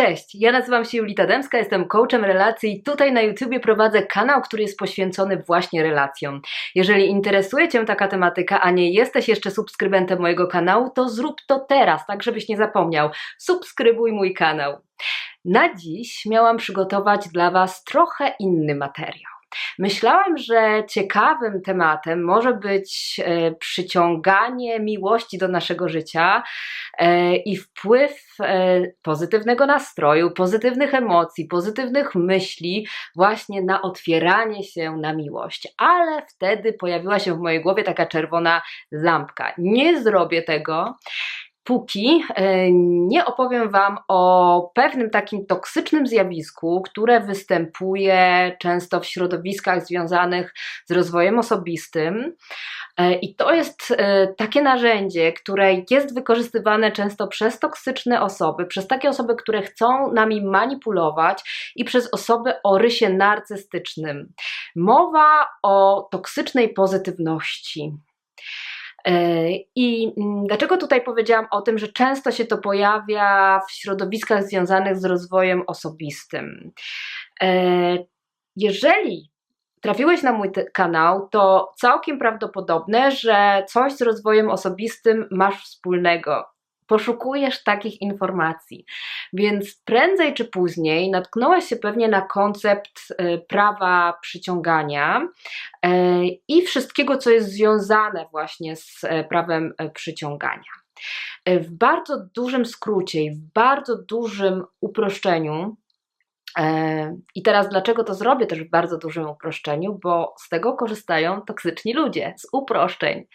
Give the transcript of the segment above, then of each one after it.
Cześć, ja nazywam się Julita Demska, jestem coachem relacji i tutaj na YouTubie prowadzę kanał, który jest poświęcony właśnie relacjom. Jeżeli interesuje Cię taka tematyka, a nie jesteś jeszcze subskrybentem mojego kanału, to zrób to teraz, tak żebyś nie zapomniał. Subskrybuj mój kanał. Na dziś miałam przygotować dla Was trochę inny materiał. Myślałam, że ciekawym tematem może być e, przyciąganie miłości do naszego życia e, i wpływ e, pozytywnego nastroju, pozytywnych emocji, pozytywnych myśli właśnie na otwieranie się na miłość. Ale wtedy pojawiła się w mojej głowie taka czerwona lampka. Nie zrobię tego póki e, nie opowiem Wam o pewnym takim toksycznym zjawisku, które występuje często w środowiskach związanych z rozwojem osobistym. E, I to jest e, takie narzędzie, które jest wykorzystywane często przez toksyczne osoby, przez takie osoby, które chcą nami manipulować i przez osoby o rysie narcystycznym. Mowa o toksycznej pozytywności. E, I mm, dlaczego tutaj powiedziałam o tym, że często się to pojawia w środowiskach związanych z rozwojem osobistym? E, jeżeli trafiłeś na mój kanał, to całkiem prawdopodobne, że coś z rozwojem osobistym masz wspólnego poszukujesz takich informacji. Więc prędzej czy później natknąłeś się pewnie na koncept e, prawa przyciągania e, i wszystkiego, co jest związane właśnie z e, prawem przyciągania. W bardzo dużym skrócie i w bardzo dużym uproszczeniu, i teraz dlaczego to zrobię też w bardzo dużym uproszczeniu? Bo z tego korzystają toksyczni ludzie, z uproszczeń.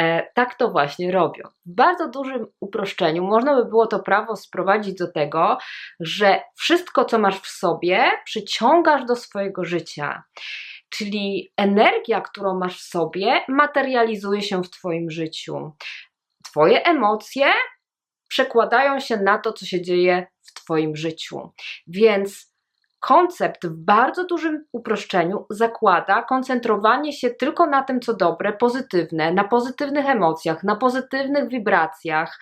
E, tak to właśnie robią. W bardzo dużym uproszczeniu można by było to prawo sprowadzić do tego, że wszystko, co masz w sobie, przyciągasz do swojego życia. Czyli energia, którą masz w sobie, materializuje się w Twoim życiu. Twoje emocje przekładają się na to, co się dzieje w Twoim życiu. Więc koncept w bardzo dużym uproszczeniu zakłada koncentrowanie się tylko na tym, co dobre, pozytywne, na pozytywnych emocjach, na pozytywnych wibracjach,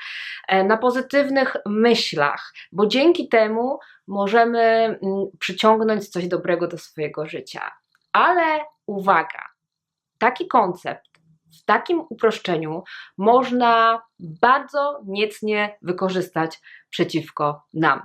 e, na pozytywnych myślach, bo dzięki temu możemy mm, przyciągnąć coś dobrego do swojego życia. Ale uwaga, taki koncept w takim uproszczeniu można bardzo niecnie wykorzystać przeciwko nam.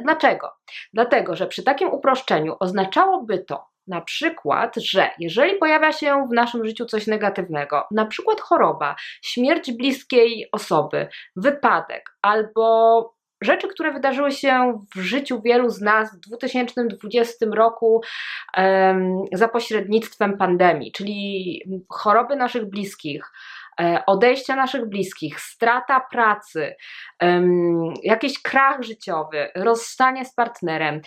Dlaczego? Dlatego, że przy takim uproszczeniu oznaczałoby to, na przykład, że jeżeli pojawia się w naszym życiu coś negatywnego, na przykład choroba, śmierć bliskiej osoby, wypadek albo rzeczy, które wydarzyły się w życiu wielu z nas w 2020 roku za pośrednictwem pandemii, czyli choroby naszych bliskich, e, odejścia naszych bliskich, strata pracy, jakiś krach życiowy, rozstanie z partnerem,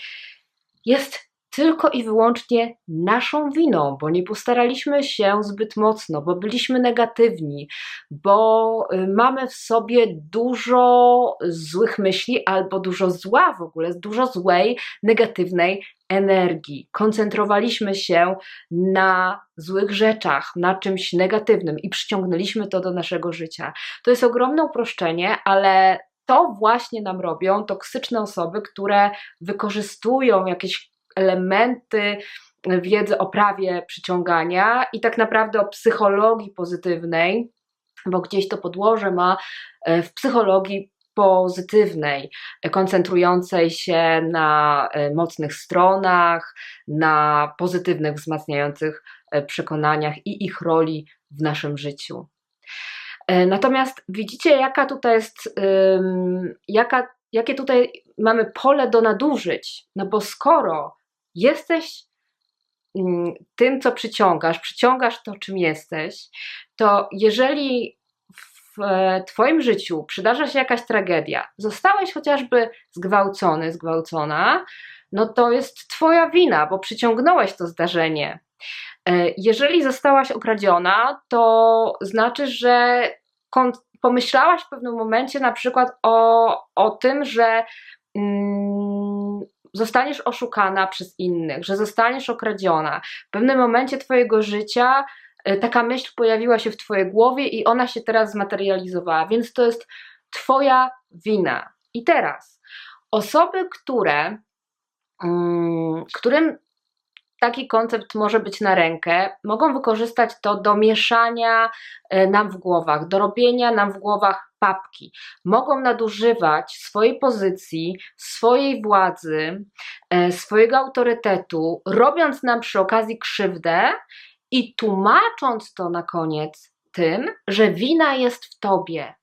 jest tylko i wyłącznie naszą winą, bo nie postaraliśmy się zbyt mocno, bo byliśmy negatywni, bo y, mamy w sobie dużo złych myśli albo dużo zła w ogóle, dużo złej, negatywnej energii. Koncentrowaliśmy się na złych rzeczach, na czymś negatywnym i przyciągnęliśmy to do naszego życia. To jest ogromne uproszczenie, ale to właśnie nam robią toksyczne osoby, które wykorzystują jakieś elementy wiedzy o prawie przyciągania i tak naprawdę o psychologii pozytywnej, bo gdzieś to podłoże ma e, w psychologii pozytywnej, koncentrującej się na e, mocnych stronach, na pozytywnych, wzmacniających e, przekonaniach i ich roli w naszym życiu. Natomiast widzicie, jaka tutaj jest, jaka, jakie tutaj mamy pole do nadużyć, no bo skoro jesteś mm, tym, co przyciągasz, przyciągasz to, czym jesteś, to jeżeli w Twoim życiu przydarza się jakaś tragedia, zostałeś chociażby zgwałcony, zgwałcona, no to jest Twoja wina, bo przyciągnąłeś to zdarzenie. E, jeżeli zostałaś okradziona, to znaczy, że pomyślałaś w pewnym momencie na przykład o, o tym, że. Zostaniesz oszukana przez innych, że zostaniesz okradziona. W pewnym momencie Twojego życia e, taka myśl pojawiła się w Twojej głowie i ona się teraz zmaterializowała, więc to jest Twoja wina. I teraz Osoby, które, mm, którym taki koncept może być na rękę, mogą wykorzystać to do mieszania e, nam w głowach, do robienia nam w głowach papki. Mogą nadużywać swojej pozycji, swojej władzy, e, swojego autorytetu, robiąc nam przy okazji krzywdę i tłumacząc to na koniec tym, że wina jest w tobie.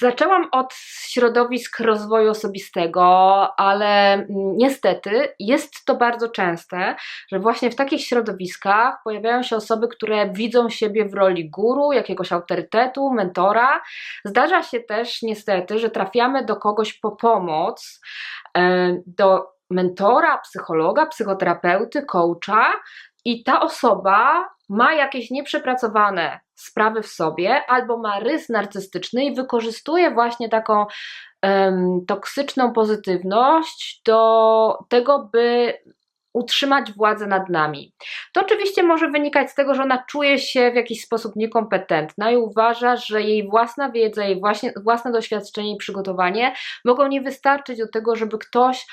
Zaczęłam od środowisk rozwoju osobistego, ale niestety jest to bardzo częste, że właśnie w takich środowiskach pojawiają się osoby, które widzą siebie w roli guru, jakiegoś autorytetu, mentora. Zdarza się też niestety, że trafiamy do kogoś po pomoc, e, do mentora, psychologa, psychoterapeuty, coacha, i ta osoba ma jakieś nieprzepracowane sprawy w sobie, albo ma rys narcystyczny i wykorzystuje właśnie taką um, toksyczną pozytywność do tego, by utrzymać władzę nad nami. To oczywiście może wynikać z tego, że ona czuje się w jakiś sposób niekompetentna i uważa, że jej własna wiedza, jej właśnie, własne doświadczenie i przygotowanie mogą nie wystarczyć do tego, żeby ktoś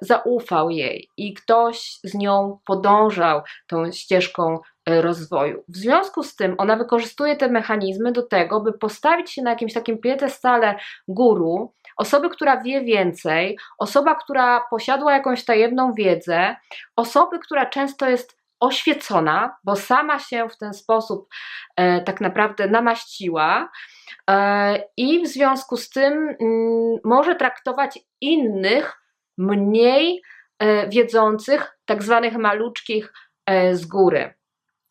zaufał jej i ktoś z nią podążał tą ścieżką e, rozwoju. W związku z tym ona wykorzystuje te mechanizmy do tego, by postawić się na jakimś takim piedestale guru, osoby, która wie więcej, osoba, która posiadła jakąś tajemną wiedzę, osoby, która często jest oświecona, bo sama się w ten sposób e, tak naprawdę namaściła e, i w związku z tym m, mm, może traktować innych mniej e, wiedzących, tak zwanych maluczkich e, z góry.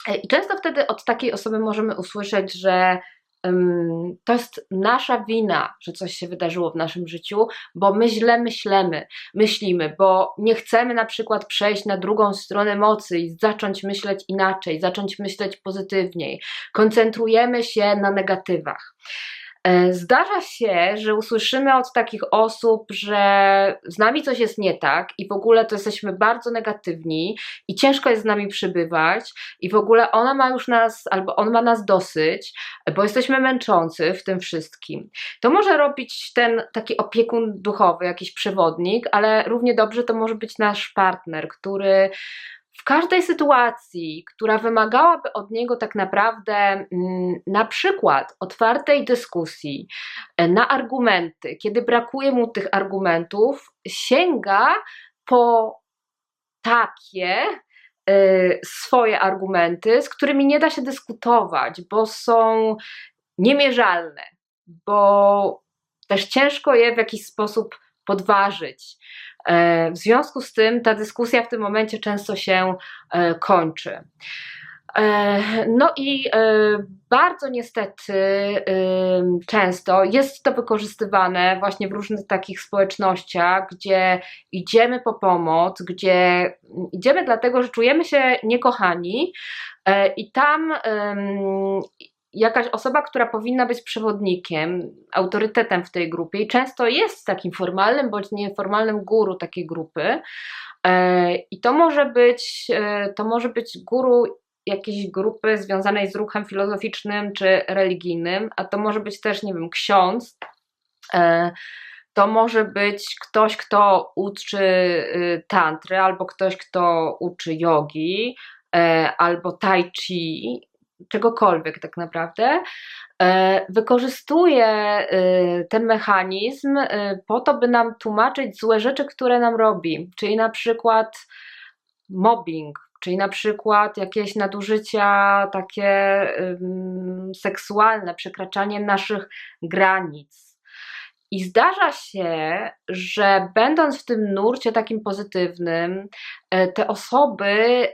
E, I często wtedy od takiej osoby możemy usłyszeć, że to jest nasza wina, że coś się wydarzyło w naszym życiu, bo my źle myślimy, myślimy, bo nie chcemy na przykład przejść na drugą stronę mocy i zacząć myśleć inaczej, zacząć myśleć pozytywniej. Koncentrujemy się na negatywach. E, zdarza się, że usłyszymy od takich osób, że z nami coś jest nie tak i w ogóle to jesteśmy bardzo negatywni i ciężko jest z nami przybywać i w ogóle ona ma już nas, albo on ma nas dosyć, bo jesteśmy męczący w tym wszystkim. To może robić ten taki opiekun duchowy, jakiś przewodnik, ale równie dobrze to może być nasz partner, który w każdej sytuacji, która wymagałaby od niego tak naprawdę mm, na przykład otwartej dyskusji e, na argumenty, kiedy brakuje mu tych argumentów, sięga po takie e, swoje argumenty, z którymi nie da się dyskutować, bo są niemierzalne, bo też ciężko je w jakiś sposób podważyć. E, w związku z tym ta dyskusja w tym momencie często się e, kończy. E, no i bardzo niestety często jest to wykorzystywane właśnie w różnych takich społecznościach, gdzie idziemy po pomoc, gdzie idziemy dlatego, że czujemy się niekochani i tam jakaś osoba, która powinna być przewodnikiem, autorytetem w tej grupie i często jest takim formalnym bądź nieformalnym guru takiej grupy. E, I to może być, e, to może być guru jakiejś grupy związanej z ruchem filozoficznym czy religijnym, a to może być też, nie wiem, ksiądz. E, to może być ktoś, kto uczy y, tantry, albo ktoś, kto uczy jogi, albo tai chi czegokolwiek tak naprawdę, e, wykorzystuje e, ten mechanizm e, po to, by nam tłumaczyć złe rzeczy, które nam robi, czyli na przykład mobbing, czyli na przykład jakieś nadużycia takie seksualne, przekraczanie naszych granic i zdarza się, że będąc w tym nurcie takim pozytywnym, e, te osoby e,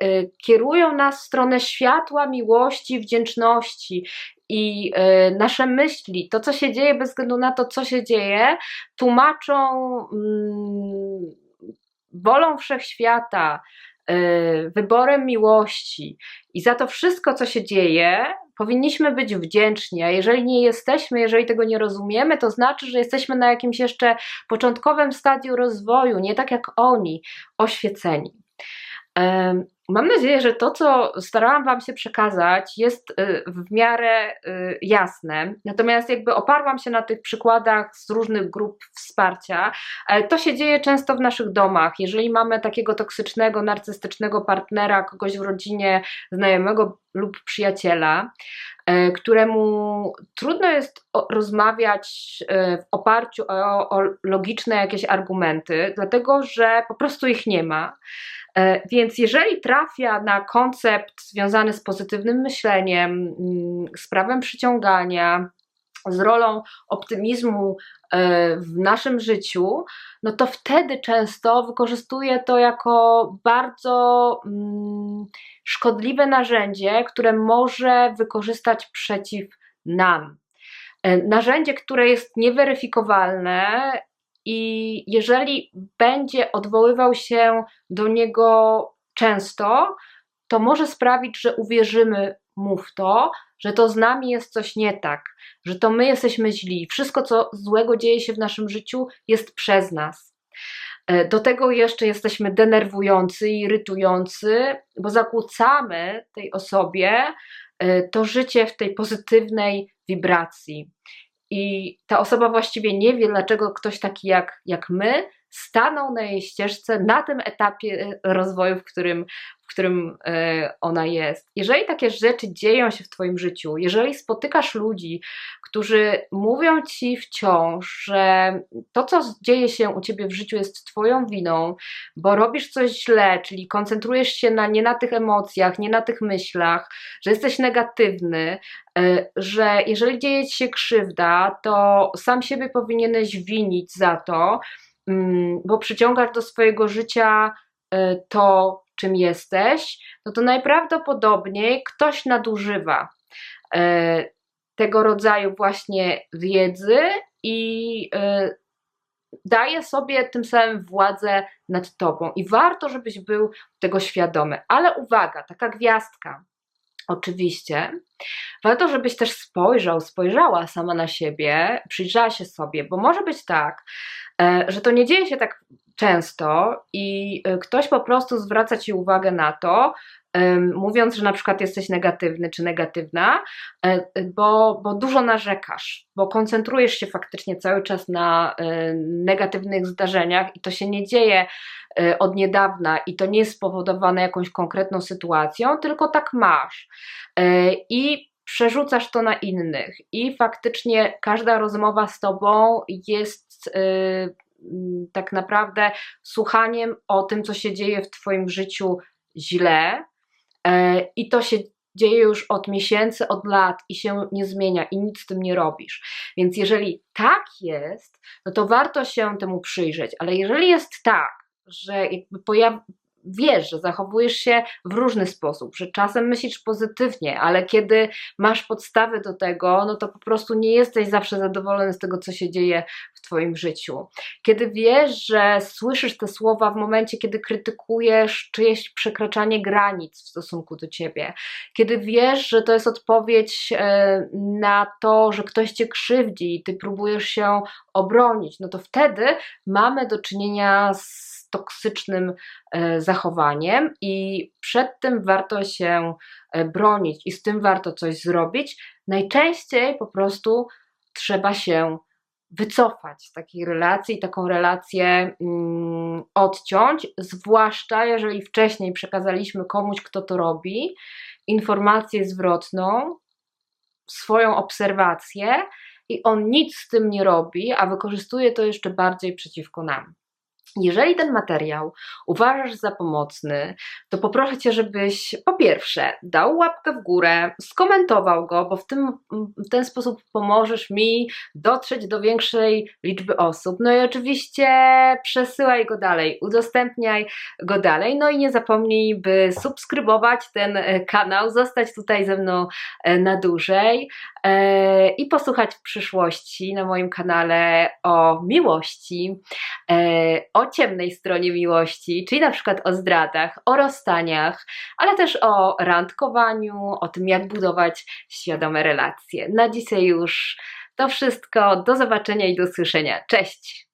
kierują nas w stronę światła, miłości, wdzięczności. I e, nasze myśli, to co się dzieje, bez względu na to, co się dzieje, tłumaczą mm, wolą wszechświata, wyborem miłości. I za to wszystko, co się dzieje, powinniśmy być wdzięczni, a jeżeli nie jesteśmy, jeżeli tego nie rozumiemy, to znaczy, że jesteśmy na jakimś jeszcze początkowym stadium rozwoju, nie tak jak oni, oświeceni. Mam nadzieję, że to, co starałam Wam się przekazać, jest y, w miarę y, jasne. Natomiast jakby oparłam się na tych przykładach z różnych grup wsparcia. To się dzieje często w naszych domach. Jeżeli mamy takiego toksycznego, narcystycznego partnera, kogoś w rodzinie, znajomego lub przyjaciela, e, któremu trudno jest rozmawiać e, w oparciu o, o logiczne jakieś argumenty, dlatego że po prostu ich nie ma. E, więc jeżeli trafia na koncept związany z pozytywnym myśleniem, mm, z prawem przyciągania, z rolą optymizmu e, w naszym życiu, no to wtedy często wykorzystuje to jako bardzo mm, szkodliwe narzędzie, które może wykorzystać przeciw nam. E, narzędzie, które jest nieweryfikowalne i jeżeli będzie odwoływał się do niego często, to może sprawić, że uwierzymy mu w to, że to z nami jest coś nie tak, że to my jesteśmy źli. Wszystko, co złego dzieje się w naszym życiu, jest przez nas. E, do tego jeszcze jesteśmy denerwujący, irytujący, bo zakłócamy tej osobie e, to życie w tej pozytywnej wibracji. I ta osoba właściwie nie wie, dlaczego ktoś taki jak, jak my stanął na jej ścieżce na tym etapie e, rozwoju, w którym, w którym e, ona jest. Jeżeli takie rzeczy dzieją się w Twoim życiu, jeżeli spotykasz ludzi, którzy mówią Ci wciąż, że to, co dzieje się u Ciebie w życiu, jest Twoją winą, bo robisz coś źle, czyli koncentrujesz się na, nie na tych emocjach, nie na tych myślach, że jesteś negatywny, e, że jeżeli dzieje Ci się krzywda, to sam siebie powinieneś winić za to, bo przyciągasz do swojego życia e, to, czym jesteś, no to najprawdopodobniej ktoś nadużywa e, tego rodzaju właśnie wiedzy i e, daje sobie tym samym władzę nad tobą. I warto, żebyś był tego świadomy. Ale uwaga, taka gwiazdka. Oczywiście. Warto, żebyś też spojrzał, spojrzała sama na siebie, przyjrzała się sobie, bo może być tak, e, że to nie dzieje się tak często i e, ktoś po prostu zwraca ci uwagę na to, mówiąc, że na przykład jesteś negatywny czy negatywna, e, bo, bo dużo narzekasz, bo koncentrujesz się faktycznie cały czas na e, negatywnych zdarzeniach i to się nie dzieje od niedawna i to nie jest spowodowane jakąś konkretną sytuacją, tylko tak masz. I przerzucasz to na innych i faktycznie każda rozmowa z tobą jest tak naprawdę słuchaniem o tym, co się dzieje w Twoim życiu źle. E, I to się dzieje już od miesięcy, od lat i się nie zmienia i nic z tym nie robisz. Więc jeżeli tak jest, no to warto się temu przyjrzeć, ale jeżeli jest tak, że jakby wiesz, że zachowujesz się w różny sposób, że czasem myślisz pozytywnie, ale kiedy masz podstawy do tego, no to po prostu nie jesteś zawsze zadowolony z tego, co się dzieje Twoim życiu. Kiedy wiesz, że słyszysz te słowa w momencie, kiedy krytykujesz czyjeś przekraczanie granic w stosunku do Ciebie, kiedy wiesz, że to jest odpowiedź e, na to, że ktoś Cię krzywdzi i Ty próbujesz się obronić, no to wtedy mamy do czynienia z toksycznym e, zachowaniem i przed tym warto się e, bronić i z tym warto coś zrobić. Najczęściej po prostu trzeba się wycofać z takiej relacji i taką relację mm, odciąć, zwłaszcza jeżeli wcześniej przekazaliśmy komuś, kto to robi, informację zwrotną, swoją obserwację i on nic z tym nie robi, a wykorzystuje to jeszcze bardziej przeciwko nam. Jeżeli ten materiał uważasz za pomocny, to poproszę Cię, żebyś po pierwsze dał łapkę w górę, skomentował go, bo w, tym, w ten sposób pomożesz mi dotrzeć do większej liczby osób. No i oczywiście przesyłaj go dalej, udostępniaj go dalej. No i nie zapomnij, by subskrybować ten e, kanał, zostać tutaj ze mną e, na dłużej e, i posłuchać w przyszłości na moim kanale o miłości, o ciemnej stronie miłości, czyli na przykład o zdradach, o rozstaniach, ale też o randkowaniu, o tym, jak budować świadome relacje. Na dzisiaj już to wszystko. Do zobaczenia i do usłyszenia. Cześć!